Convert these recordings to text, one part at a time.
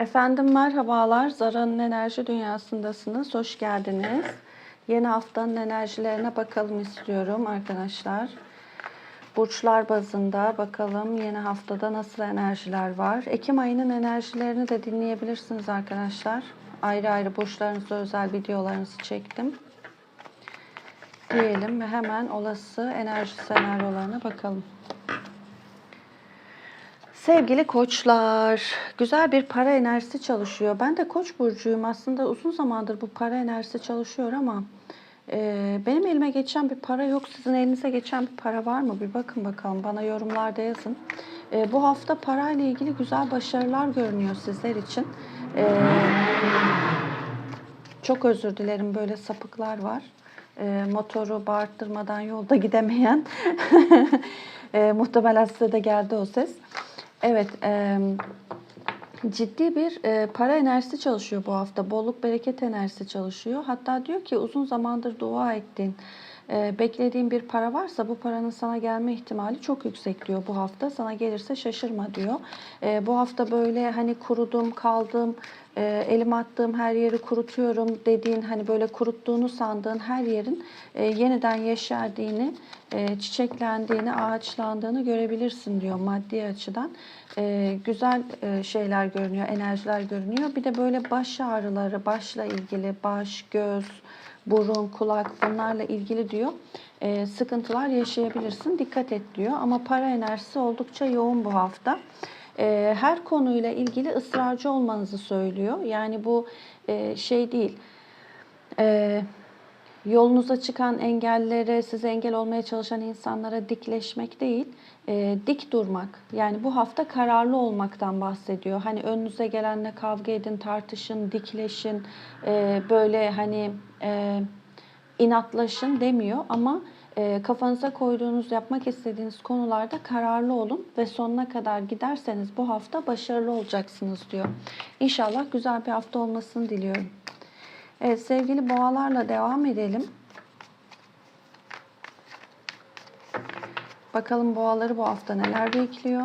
Efendim merhabalar. Zara'nın enerji dünyasındasınız. Hoş geldiniz. Yeni haftanın enerjilerine bakalım istiyorum arkadaşlar. Burçlar bazında bakalım yeni haftada nasıl enerjiler var. Ekim ayının enerjilerini de dinleyebilirsiniz arkadaşlar. Ayrı ayrı burçlarınıza özel videolarınızı çektim. Diyelim ve hemen olası enerji senaryolarına bakalım. Sevgili koçlar, güzel bir para enerjisi çalışıyor. Ben de koç burcuyum. Aslında uzun zamandır bu para enerjisi çalışıyor ama e, benim elime geçen bir para yok. Sizin elinize geçen bir para var mı? Bir bakın bakalım. Bana yorumlarda yazın. E, bu hafta parayla ilgili güzel başarılar görünüyor sizler için. E, çok özür dilerim böyle sapıklar var. E, motoru bağırttırmadan yolda gidemeyen. e, muhtemelen size de geldi o ses. Evet, e, ciddi bir e, para enerjisi çalışıyor bu hafta. Bolluk bereket enerjisi çalışıyor. Hatta diyor ki uzun zamandır dua ettin. E, beklediğin bir para varsa bu paranın sana gelme ihtimali çok yüksek diyor bu hafta. Sana gelirse şaşırma diyor. E, bu hafta böyle hani kurudum, kaldım, e, elim attığım her yeri kurutuyorum dediğin hani böyle kuruttuğunu sandığın her yerin e, yeniden yeşerdiğini, e, çiçeklendiğini, ağaçlandığını görebilirsin diyor maddi açıdan. E, güzel e, şeyler görünüyor, enerjiler görünüyor. Bir de böyle baş ağrıları, başla ilgili baş, göz, burun, kulak bunlarla ilgili diyor e, sıkıntılar yaşayabilirsin. Dikkat et diyor. Ama para enerjisi oldukça yoğun bu hafta. E, her konuyla ilgili ısrarcı olmanızı söylüyor. Yani bu e, şey değil. E, yolunuza çıkan engellere, size engel olmaya çalışan insanlara dikleşmek değil, e, dik durmak. Yani bu hafta kararlı olmaktan bahsediyor. Hani önünüze gelenle kavga edin, tartışın, dikleşin, e, böyle hani e, inatlaşın demiyor ama e, kafanıza koyduğunuz, yapmak istediğiniz konularda kararlı olun ve sonuna kadar giderseniz bu hafta başarılı olacaksınız diyor. İnşallah güzel bir hafta olmasını diliyorum. Evet sevgili boğalarla devam edelim. Bakalım boğaları bu hafta neler bekliyor.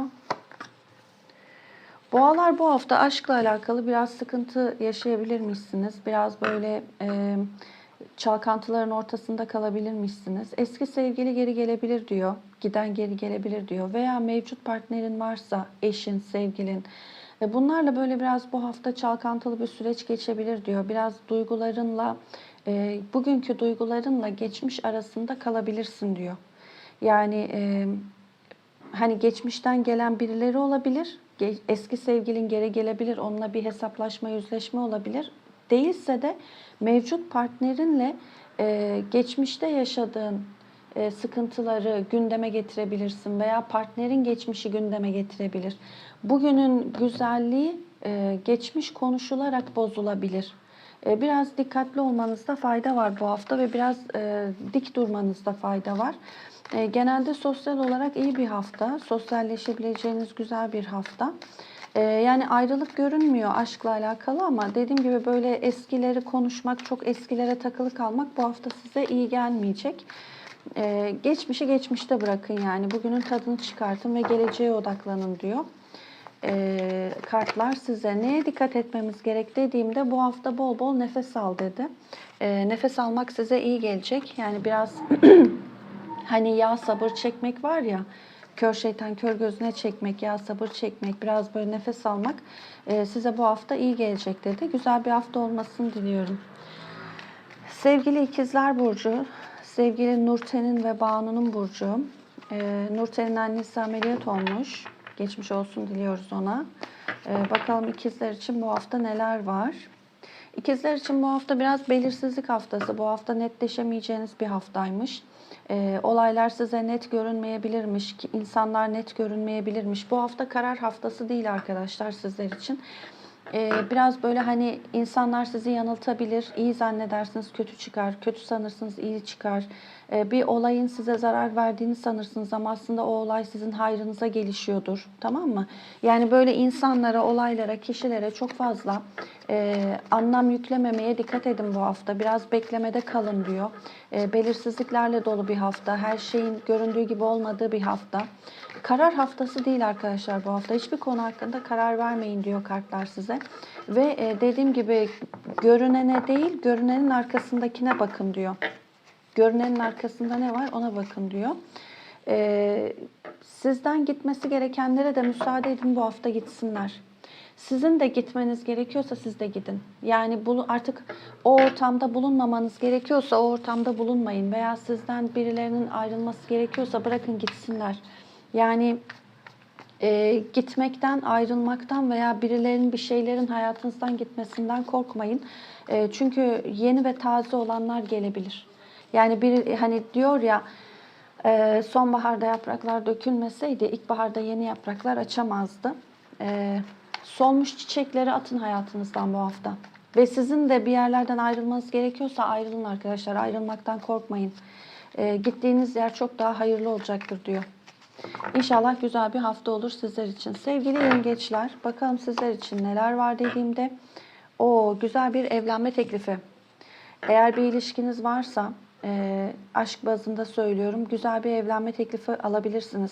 Boğalar bu hafta aşkla alakalı biraz sıkıntı yaşayabilirmişsiniz. Biraz böyle e, çalkantıların ortasında kalabilirmişsiniz. Eski sevgili geri gelebilir diyor. Giden geri gelebilir diyor. Veya mevcut partnerin varsa eşin, sevgilin. E, bunlarla böyle biraz bu hafta çalkantılı bir süreç geçebilir diyor. Biraz duygularınla, e, bugünkü duygularınla geçmiş arasında kalabilirsin diyor. Yani e, hani geçmişten gelen birileri olabilir. Eski sevgilin geri gelebilir. Onunla bir hesaplaşma, yüzleşme olabilir. Değilse de mevcut partnerinle e, geçmişte yaşadığın e, sıkıntıları gündeme getirebilirsin veya partnerin geçmişi gündeme getirebilir. Bugünün güzelliği e, geçmiş konuşularak bozulabilir. E, biraz dikkatli olmanızda fayda var bu hafta ve biraz e, dik durmanızda fayda var. E, genelde sosyal olarak iyi bir hafta. Sosyalleşebileceğiniz güzel bir hafta. E, yani ayrılık görünmüyor aşkla alakalı ama dediğim gibi böyle eskileri konuşmak, çok eskilere takılı kalmak bu hafta size iyi gelmeyecek. E, geçmişi geçmişte bırakın yani. Bugünün tadını çıkartın ve geleceğe odaklanın diyor. E, kartlar size neye dikkat etmemiz gerek dediğimde bu hafta bol bol nefes al dedi. E, nefes almak size iyi gelecek. Yani biraz hani ya sabır çekmek var ya kör şeytan kör gözüne çekmek ya sabır çekmek biraz böyle nefes almak e, size bu hafta iyi gelecek dedi. Güzel bir hafta olmasını diliyorum. Sevgili ikizler Burcu, sevgili Nurten'in ve Banu'nun Burcu. E, Nurten'in annesi ameliyat olmuş. Geçmiş olsun diliyoruz ona. E, bakalım ikizler için bu hafta neler var. İkizler için bu hafta biraz belirsizlik haftası. Bu hafta netleşemeyeceğiniz bir haftaymış. E, olaylar size net görünmeyebilirmiş, ki insanlar net görünmeyebilirmiş. Bu hafta karar haftası değil arkadaşlar sizler için. E, biraz böyle hani insanlar sizi yanıltabilir, iyi zannedersiniz kötü çıkar, kötü sanırsınız iyi çıkar. E, bir olayın size zarar verdiğini sanırsınız ama aslında o olay sizin hayrınıza gelişiyordur. Tamam mı? Yani böyle insanlara, olaylara, kişilere çok fazla e, anlam yüklememeye dikkat edin bu hafta. Biraz beklemede kalın diyor. E, belirsizliklerle dolu bir hafta. Her şeyin göründüğü gibi olmadığı bir hafta. Karar haftası değil arkadaşlar bu hafta. Hiçbir konu hakkında karar vermeyin diyor kartlar size. Ve e, dediğim gibi görünene değil, görünenin arkasındakine bakın diyor. Görünenin arkasında ne var ona bakın diyor. Ee, sizden gitmesi gerekenlere de müsaade edin bu hafta gitsinler. Sizin de gitmeniz gerekiyorsa siz de gidin. Yani bunu artık o ortamda bulunmamanız gerekiyorsa o ortamda bulunmayın. Veya sizden birilerinin ayrılması gerekiyorsa bırakın gitsinler. Yani e, gitmekten, ayrılmaktan veya birilerinin bir şeylerin hayatınızdan gitmesinden korkmayın. E, çünkü yeni ve taze olanlar gelebilir. Yani bir hani diyor ya e, sonbaharda yapraklar dökülmeseydi ilkbaharda yeni yapraklar açamazdı. E, solmuş çiçekleri atın hayatınızdan bu hafta. Ve sizin de bir yerlerden ayrılmanız gerekiyorsa ayrılın arkadaşlar. Ayrılmaktan korkmayın. E, gittiğiniz yer çok daha hayırlı olacaktır diyor. İnşallah güzel bir hafta olur sizler için. Sevgili yengeçler, bakalım sizler için neler var dediğimde. O güzel bir evlenme teklifi. Eğer bir ilişkiniz varsa, e, aşk bazında söylüyorum, güzel bir evlenme teklifi alabilirsiniz.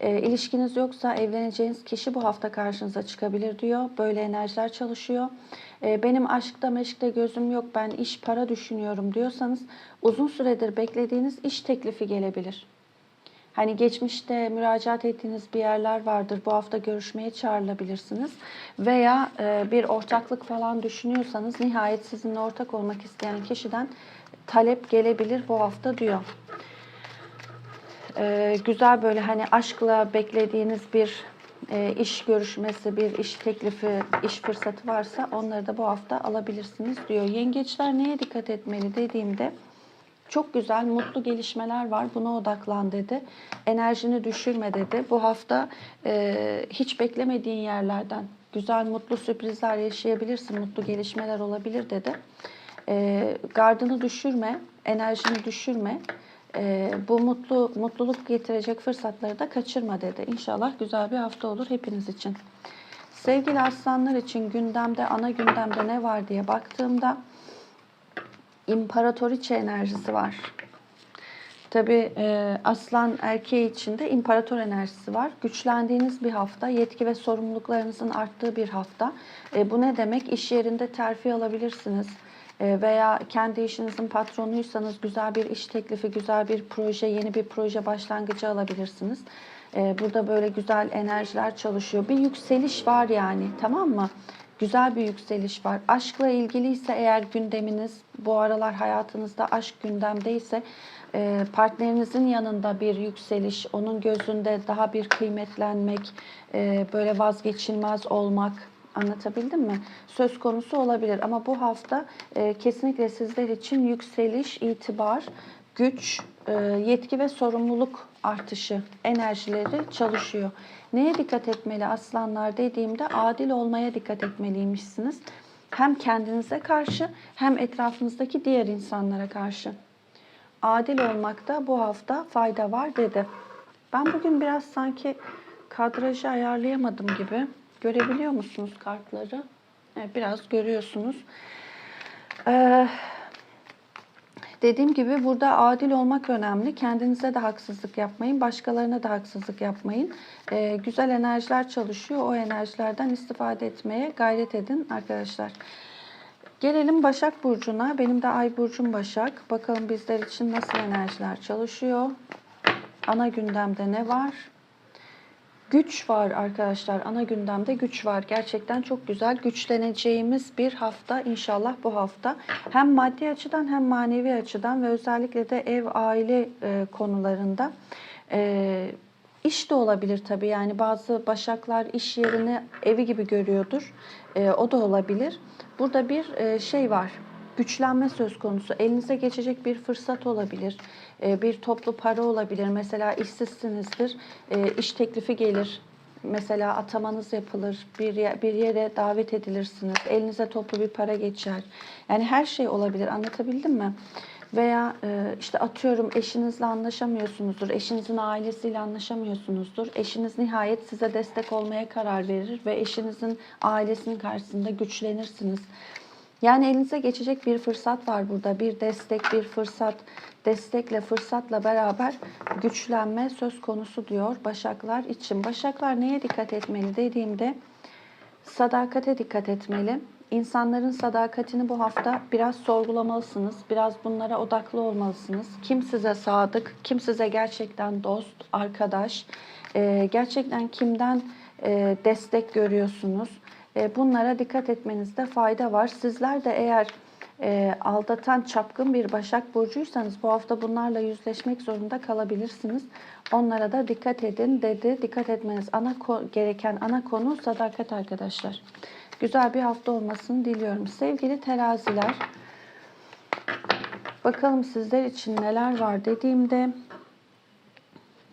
E, ilişkiniz yoksa evleneceğiniz kişi bu hafta karşınıza çıkabilir diyor. Böyle enerjiler çalışıyor. E, benim aşkta meşkte gözüm yok, ben iş para düşünüyorum diyorsanız uzun süredir beklediğiniz iş teklifi gelebilir. Hani geçmişte müracaat ettiğiniz bir yerler vardır. Bu hafta görüşmeye çağrılabilirsiniz. Veya e, bir ortaklık falan düşünüyorsanız nihayet sizinle ortak olmak isteyen kişiden talep gelebilir bu hafta diyor. E, güzel böyle hani aşkla beklediğiniz bir e, iş görüşmesi, bir iş teklifi, iş fırsatı varsa onları da bu hafta alabilirsiniz diyor. Yengeçler neye dikkat etmeli dediğimde çok güzel, mutlu gelişmeler var. Buna odaklan dedi. Enerjini düşürme dedi. Bu hafta e, hiç beklemediğin yerlerden güzel, mutlu sürprizler yaşayabilirsin. Mutlu gelişmeler olabilir dedi. E, gardını düşürme, enerjini düşürme. E, bu mutlu mutluluk getirecek fırsatları da kaçırma dedi. İnşallah güzel bir hafta olur hepiniz için. Sevgili aslanlar için gündemde, ana gündemde ne var diye baktığımda imparatoriçe enerjisi var. Tabi e, aslan erkeği içinde imparator enerjisi var. Güçlendiğiniz bir hafta, yetki ve sorumluluklarınızın arttığı bir hafta. E, bu ne demek? İş yerinde terfi alabilirsiniz. E, veya kendi işinizin patronuysanız güzel bir iş teklifi, güzel bir proje, yeni bir proje başlangıcı alabilirsiniz. E, burada böyle güzel enerjiler çalışıyor. Bir yükseliş var yani tamam mı? Güzel bir yükseliş var. Aşkla ilgiliyse eğer gündeminiz bu aralar hayatınızda aşk gündemdeyse e, partnerinizin yanında bir yükseliş, onun gözünde daha bir kıymetlenmek, e, böyle vazgeçilmez olmak anlatabildim mi? Söz konusu olabilir ama bu hafta e, kesinlikle sizler için yükseliş, itibar, güç, yetki ve sorumluluk artışı enerjileri çalışıyor. Neye dikkat etmeli aslanlar dediğimde adil olmaya dikkat etmeliymişsiniz. Hem kendinize karşı hem etrafınızdaki diğer insanlara karşı. Adil olmakta bu hafta fayda var dedi. Ben bugün biraz sanki kadrajı ayarlayamadım gibi. Görebiliyor musunuz kartları? Evet, biraz görüyorsunuz. Ee, Dediğim gibi burada adil olmak önemli. Kendinize de haksızlık yapmayın, başkalarına da haksızlık yapmayın. Ee, güzel enerjiler çalışıyor. O enerjilerden istifade etmeye gayret edin arkadaşlar. Gelelim Başak Burcu'na. Benim de Ay Burcum Başak. Bakalım bizler için nasıl enerjiler çalışıyor. Ana gündemde ne var? Güç var arkadaşlar. Ana gündemde güç var. Gerçekten çok güzel. Güçleneceğimiz bir hafta inşallah bu hafta. Hem maddi açıdan hem manevi açıdan ve özellikle de ev, aile e, konularında e, iş de olabilir tabii. Yani bazı başaklar iş yerini evi gibi görüyordur. E, o da olabilir. Burada bir e, şey var güçlenme söz konusu. Elinize geçecek bir fırsat olabilir. E, bir toplu para olabilir. Mesela işsizsinizdir. E, iş teklifi gelir. Mesela atamanız yapılır. Bir, bir yere davet edilirsiniz. Elinize toplu bir para geçer. Yani her şey olabilir. Anlatabildim mi? Veya e, işte atıyorum eşinizle anlaşamıyorsunuzdur. Eşinizin ailesiyle anlaşamıyorsunuzdur. Eşiniz nihayet size destek olmaya karar verir ve eşinizin ailesinin karşısında güçlenirsiniz Yani elinize geçecek bir fırsat var burada. Bir destek, bir fırsat. Destekle, fırsatla beraber güçlenme söz konusu diyor Başaklar için. Başaklar neye dikkat etmeli dediğimde sadakate dikkat etmeli. İnsanların sadakatini bu hafta biraz sorgulamalısınız. Biraz bunlara odaklı olmalısınız. Kim size sadık, kim size gerçekten dost, arkadaş, e, gerçekten kimden e, destek görüyorsunuz. E, bunlara dikkat etmenizde fayda var. Sizler de eğer e, aldatan çapkın bir Başak Burcuysanız bu hafta bunlarla yüzleşmek zorunda kalabilirsiniz. Onlara da dikkat edin dedi. Dikkat etmeniz ana gereken ana konu sadakat arkadaşlar. Güzel bir hafta olmasını diliyorum. Sevgili teraziler, bakalım sizler için neler var dediğimde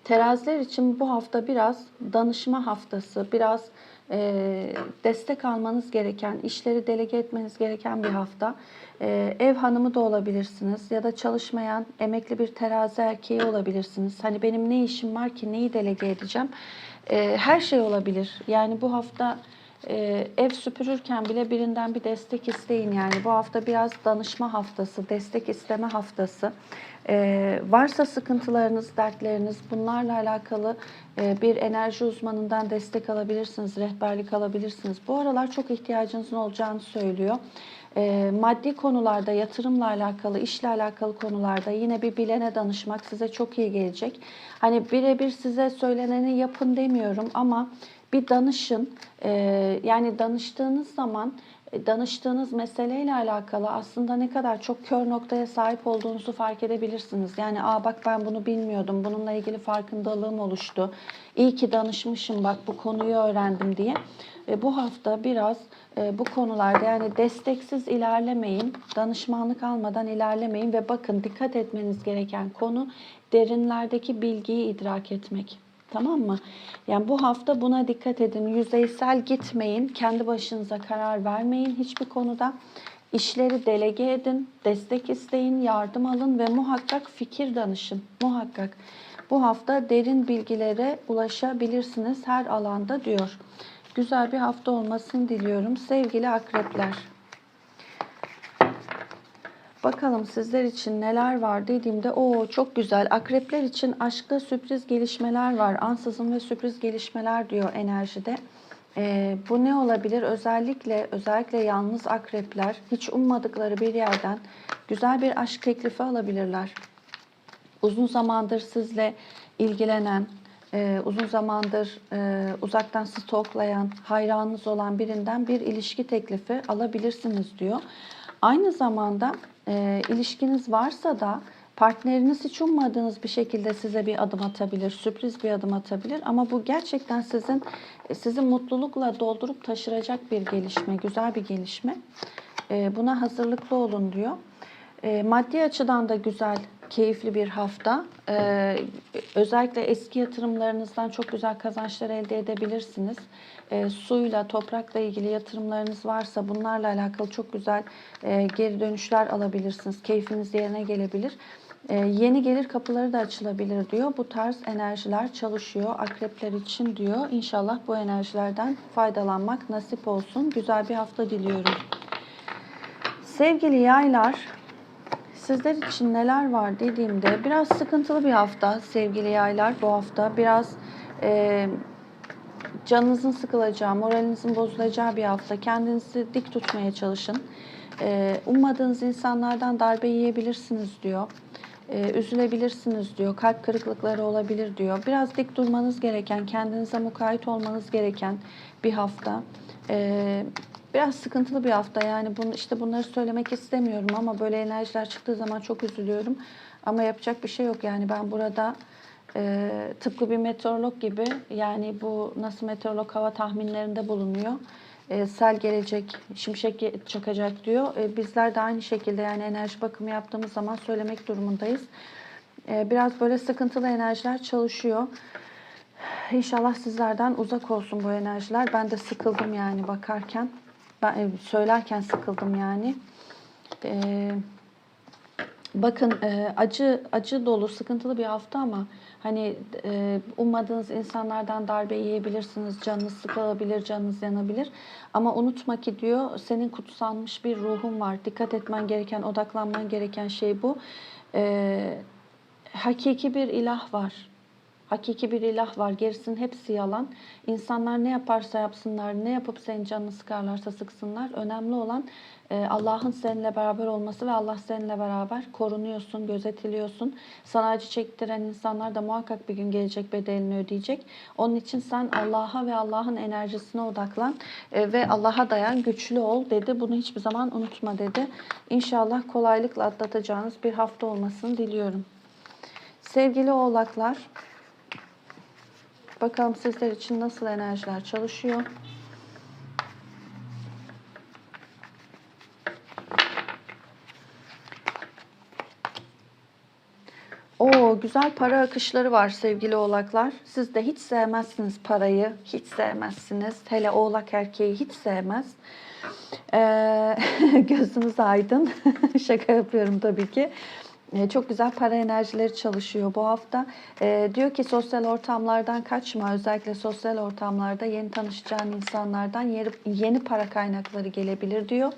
Teraziler için bu hafta biraz danışma haftası, biraz e, destek almanız gereken, işleri delege etmeniz gereken bir hafta. E, ev hanımı da olabilirsiniz ya da çalışmayan emekli bir terazi erkeği olabilirsiniz. Hani benim ne işim var ki neyi delege edeceğim? E, her şey olabilir. Yani bu hafta e, ev süpürürken bile birinden bir destek isteyin. Yani bu hafta biraz danışma haftası, destek isteme haftası. E, varsa sıkıntılarınız, dertleriniz bunlarla alakalı e, bir enerji uzmanından destek alabilirsiniz, rehberlik alabilirsiniz. Bu aralar çok ihtiyacınızın olacağını söylüyor. E, maddi konularda, yatırımla alakalı, işle alakalı konularda yine bir bilene danışmak size çok iyi gelecek. Hani birebir size söyleneni yapın demiyorum ama bir danışın. Ee, yani danıştığınız zaman danıştığınız meseleyle alakalı aslında ne kadar çok kör noktaya sahip olduğunuzu fark edebilirsiniz. Yani aa bak ben bunu bilmiyordum. Bununla ilgili farkındalığım oluştu. İyi ki danışmışım bak bu konuyu öğrendim diye. E, bu hafta biraz e, bu konularda yani desteksiz ilerlemeyin. Danışmanlık almadan ilerlemeyin ve bakın dikkat etmeniz gereken konu derinlerdeki bilgiyi idrak etmek. Tamam mı? Yani bu hafta buna dikkat edin. Yüzeysel gitmeyin. Kendi başınıza karar vermeyin hiçbir konuda. İşleri delege edin, destek isteyin, yardım alın ve muhakkak fikir danışın. Muhakkak. Bu hafta derin bilgilere ulaşabilirsiniz her alanda diyor. Güzel bir hafta olmasını diliyorum sevgili akrepler. Bakalım sizler için neler var dediğimde o çok güzel. Akrepler için aşkta sürpriz gelişmeler var. Ansızın ve sürpriz gelişmeler diyor enerjide. Ee, bu ne olabilir? Özellikle özellikle yalnız akrepler hiç ummadıkları bir yerden güzel bir aşk teklifi alabilirler. Uzun zamandır sizle ilgilenen, e, uzun zamandır e, uzaktan stalklayan, hayranınız olan birinden bir ilişki teklifi alabilirsiniz diyor. Aynı zamanda e, ilişkiniz varsa da partneriniz hiç ummadığınız bir şekilde size bir adım atabilir, sürpriz bir adım atabilir. Ama bu gerçekten sizin sizi mutlulukla doldurup taşıracak bir gelişme, güzel bir gelişme. E, buna hazırlıklı olun diyor. E, maddi açıdan da güzel, keyifli bir hafta. E, özellikle eski yatırımlarınızdan çok güzel kazançlar elde edebilirsiniz. E, suyla, toprakla ilgili yatırımlarınız varsa bunlarla alakalı çok güzel e, geri dönüşler alabilirsiniz. Keyfiniz yerine gelebilir. E, yeni gelir kapıları da açılabilir diyor. Bu tarz enerjiler çalışıyor akrepler için diyor. İnşallah bu enerjilerden faydalanmak nasip olsun. Güzel bir hafta diliyorum. Sevgili yaylar, sizler için neler var dediğimde biraz sıkıntılı bir hafta sevgili yaylar bu hafta. Biraz e, canınızın sıkılacağı, moralinizin bozulacağı bir hafta. Kendinizi dik tutmaya çalışın. E, ummadığınız insanlardan darbe yiyebilirsiniz diyor. E, üzülebilirsiniz diyor. Kalp kırıklıkları olabilir diyor. Biraz dik durmanız gereken, kendinize mukayyet olmanız gereken bir hafta. E, biraz sıkıntılı bir hafta yani bunu işte bunları söylemek istemiyorum ama böyle enerjiler çıktığı zaman çok üzülüyorum. Ama yapacak bir şey yok yani ben burada e, tıpkı bir meteorolog gibi yani bu nasıl meteorolog hava tahminlerinde bulunuyor. E, sel gelecek, şimşek çakacak diyor. E, bizler de aynı şekilde yani enerji bakımı yaptığımız zaman söylemek durumundayız. E, biraz böyle sıkıntılı enerjiler çalışıyor. İnşallah sizlerden uzak olsun bu enerjiler. Ben de sıkıldım yani bakarken. Ben e, söylerken sıkıldım yani. E, Bakın e, acı acı dolu, sıkıntılı bir hafta ama hani e, ummadığınız insanlardan darbe yiyebilirsiniz, canınız sıkılabilir, canınız yanabilir. Ama unutma ki diyor senin kutsanmış bir ruhun var. Dikkat etmen gereken, odaklanman gereken şey bu. E, hakiki bir ilah var. Hakiki bir ilah var. Gerisinin hepsi yalan. İnsanlar ne yaparsa yapsınlar, ne yapıp senin canını sıkarlarsa sıksınlar. Önemli olan e, Allah'ın seninle beraber olması ve Allah seninle beraber korunuyorsun, gözetiliyorsun. Sana acı çektiren insanlar da muhakkak bir gün gelecek bedelini ödeyecek. Onun için sen Allah'a ve Allah'ın enerjisine odaklan e, ve Allah'a dayan, güçlü ol dedi. Bunu hiçbir zaman unutma dedi. İnşallah kolaylıkla atlatacağınız bir hafta olmasını diliyorum. Sevgili oğlaklar, bakalım sizler için nasıl enerjiler çalışıyor. O güzel para akışları var sevgili oğlaklar. Siz de hiç sevmezsiniz parayı, hiç sevmezsiniz. Hele oğlak erkeği hiç sevmez. Ee, gözünüz aydın. Şaka yapıyorum tabii ki. Ee, çok güzel para enerjileri çalışıyor bu hafta. Ee, diyor ki sosyal ortamlardan kaçma. Özellikle sosyal ortamlarda yeni tanışacağın insanlardan yeni, yeni para kaynakları gelebilir diyor.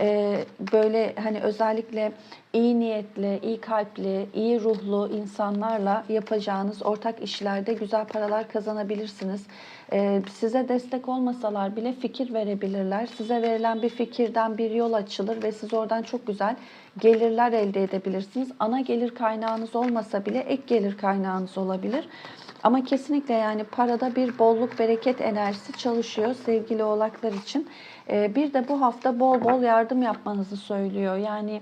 Ee, böyle hani özellikle iyi niyetli, iyi kalpli, iyi ruhlu insanlarla yapacağınız ortak işlerde güzel paralar kazanabilirsiniz. Ee, size destek olmasalar bile fikir verebilirler. Size verilen bir fikirden bir yol açılır ve siz oradan çok güzel gelirler elde edebilirsiniz. Ana gelir kaynağınız olmasa bile ek gelir kaynağınız olabilir. Ama kesinlikle yani parada bir bolluk bereket enerjisi çalışıyor sevgili oğlaklar için. Ee, bir de bu hafta bol bol yardım yapmanızı söylüyor. Yani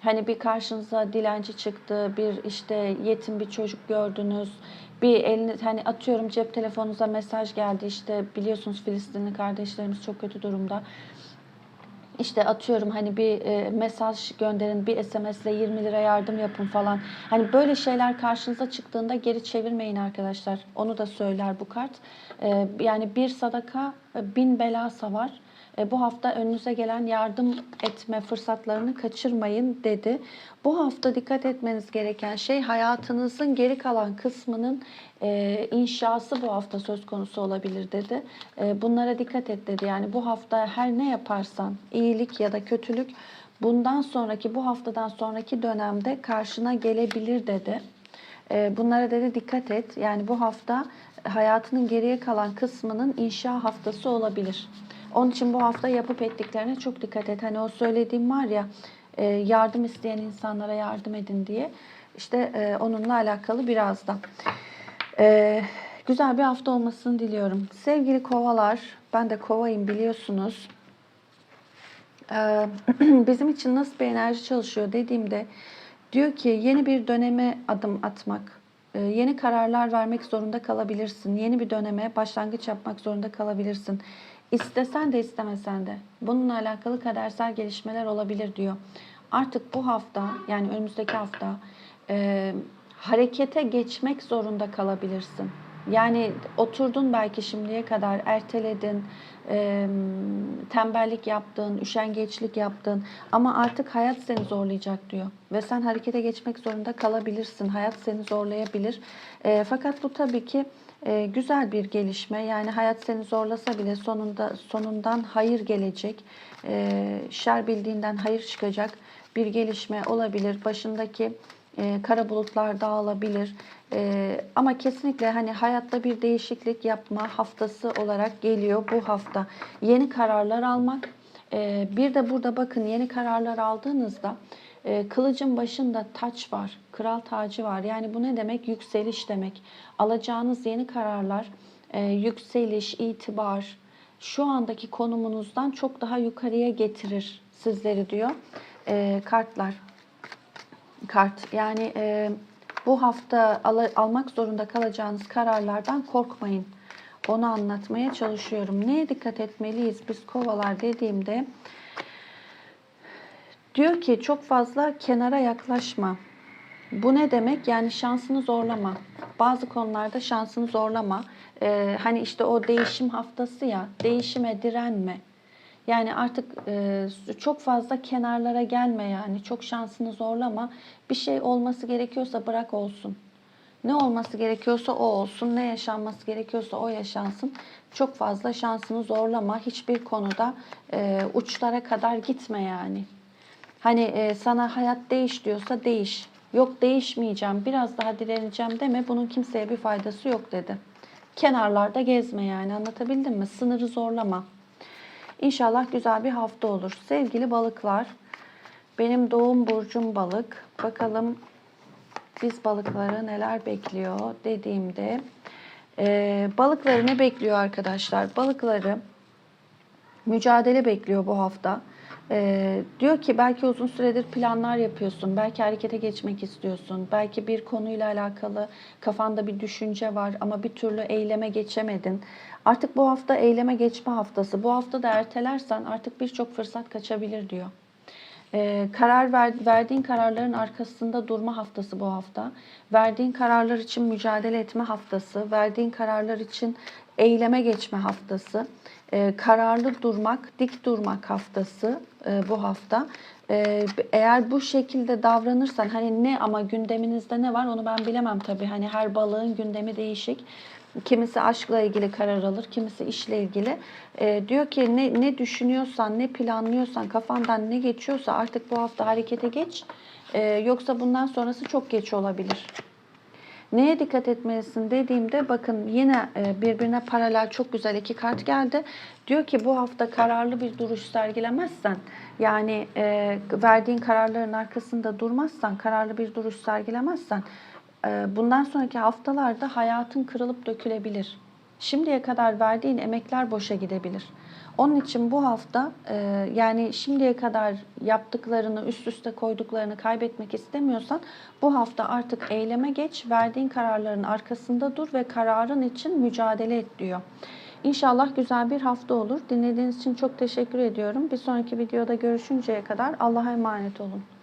hani bir karşınıza dilenci çıktı, bir işte yetim bir çocuk gördünüz, bir elini hani atıyorum cep telefonunuza mesaj geldi işte biliyorsunuz Filistinli kardeşlerimiz çok kötü durumda. İşte atıyorum hani bir e, mesaj gönderin, bir SMS ile 20 lira yardım yapın falan. Hani böyle şeyler karşınıza çıktığında geri çevirmeyin arkadaşlar. Onu da söyler bu kart. E, yani bir sadaka e, bin bela savar. E, bu hafta önünüze gelen yardım etme fırsatlarını kaçırmayın dedi. Bu hafta dikkat etmeniz gereken şey hayatınızın geri kalan kısmının e, inşası bu hafta söz konusu olabilir dedi. E, bunlara dikkat et dedi. Yani bu hafta her ne yaparsan iyilik ya da kötülük bundan sonraki bu haftadan sonraki dönemde karşına gelebilir dedi. Bunlara dedi dikkat et. Yani bu hafta hayatının geriye kalan kısmının inşa haftası olabilir. Onun için bu hafta yapıp ettiklerine çok dikkat et. Hani o söylediğim var ya e, yardım isteyen insanlara yardım edin diye. İşte e, onunla alakalı biraz da. E, güzel bir hafta olmasını diliyorum. Sevgili kovalar, ben de kovayım biliyorsunuz. Bizim için nasıl bir enerji çalışıyor dediğimde diyor ki yeni bir döneme adım atmak, yeni kararlar vermek zorunda kalabilirsin. Yeni bir döneme başlangıç yapmak zorunda kalabilirsin. İstesen de istemesen de bununla alakalı kadersel gelişmeler olabilir diyor. Artık bu hafta yani önümüzdeki hafta e, harekete geçmek zorunda kalabilirsin. Yani oturdun belki şimdiye kadar erteledin, e, tembellik yaptın, üşengeçlik yaptın ama artık hayat seni zorlayacak diyor. Ve sen harekete geçmek zorunda kalabilirsin. Hayat seni zorlayabilir. E, fakat bu tabii ki e, güzel bir gelişme. Yani hayat seni zorlasa bile sonunda sonundan hayır gelecek. E, şer bildiğinden hayır çıkacak bir gelişme olabilir. Başındaki e, kara bulutlar dağılabilir. E, ama kesinlikle hani hayatta bir değişiklik yapma haftası olarak geliyor bu hafta. Yeni kararlar almak. E, bir de burada bakın yeni kararlar aldığınızda kılıcın başında taç var, kral tacı var. Yani bu ne demek? Yükseliş demek. Alacağınız yeni kararlar, e, yükseliş, itibar, şu andaki konumunuzdan çok daha yukarıya getirir sizleri diyor e, kartlar. Kart yani e, bu hafta al, almak zorunda kalacağınız kararlardan korkmayın. Onu anlatmaya çalışıyorum. Neye dikkat etmeliyiz biz kovalar dediğimde Diyor ki çok fazla kenara yaklaşma. Bu ne demek? Yani şansını zorlama. Bazı konularda şansını zorlama. Ee, hani işte o değişim haftası ya, değişime direnme. Yani artık e, çok fazla kenarlara gelme yani. Çok şansını zorlama. Bir şey olması gerekiyorsa bırak olsun. Ne olması gerekiyorsa o olsun. Ne yaşanması gerekiyorsa o yaşansın. Çok fazla şansını zorlama. Hiçbir konuda e, uçlara kadar gitme yani. Hani e, sana hayat değiş diyorsa değiş. Yok değişmeyeceğim, biraz daha direneceğim deme. Bunun kimseye bir faydası yok dedi. Kenarlarda gezme yani anlatabildim mi? Sınırı zorlama. İnşallah güzel bir hafta olur. Sevgili balıklar, benim doğum burcum balık. Bakalım biz balıkları neler bekliyor dediğimde e, balıkları ne bekliyor arkadaşlar? Balıkları mücadele bekliyor bu hafta. Ee, diyor ki belki uzun süredir planlar yapıyorsun, belki harekete geçmek istiyorsun, belki bir konuyla alakalı kafanda bir düşünce var ama bir türlü eyleme geçemedin. Artık bu hafta eyleme geçme haftası. Bu hafta da ertelersen artık birçok fırsat kaçabilir diyor. Ee, karar ver, verdiğin kararların arkasında durma haftası bu hafta. Verdiğin kararlar için mücadele etme haftası. Verdiğin kararlar için eyleme geçme haftası. Ee, kararlı durmak, dik durmak haftası e, bu hafta. Ee, eğer bu şekilde davranırsan hani ne ama gündeminizde ne var onu ben bilemem tabii. Hani her balığın gündemi değişik. Kimisi aşkla ilgili karar alır, kimisi işle ilgili. Ee, diyor ki ne, ne düşünüyorsan, ne planlıyorsan, kafandan ne geçiyorsa artık bu hafta harekete geç. Ee, yoksa bundan sonrası çok geç olabilir. Neye dikkat etmelisin dediğimde bakın yine e, birbirine paralel çok güzel iki kart geldi. Diyor ki bu hafta kararlı bir duruş sergilemezsen yani e, verdiğin kararların arkasında durmazsan, kararlı bir duruş sergilemezsen e, bundan sonraki haftalarda hayatın kırılıp dökülebilir. Şimdiye kadar verdiğin emekler boşa gidebilir. Onun için bu hafta e, yani şimdiye kadar yaptıklarını üst üste koyduklarını kaybetmek istemiyorsan bu hafta artık eyleme geç, verdiğin kararların arkasında dur ve kararın için mücadele et diyor. İnşallah güzel bir hafta olur. Dinlediğiniz için çok teşekkür ediyorum. Bir sonraki videoda görüşünceye kadar Allah'a emanet olun.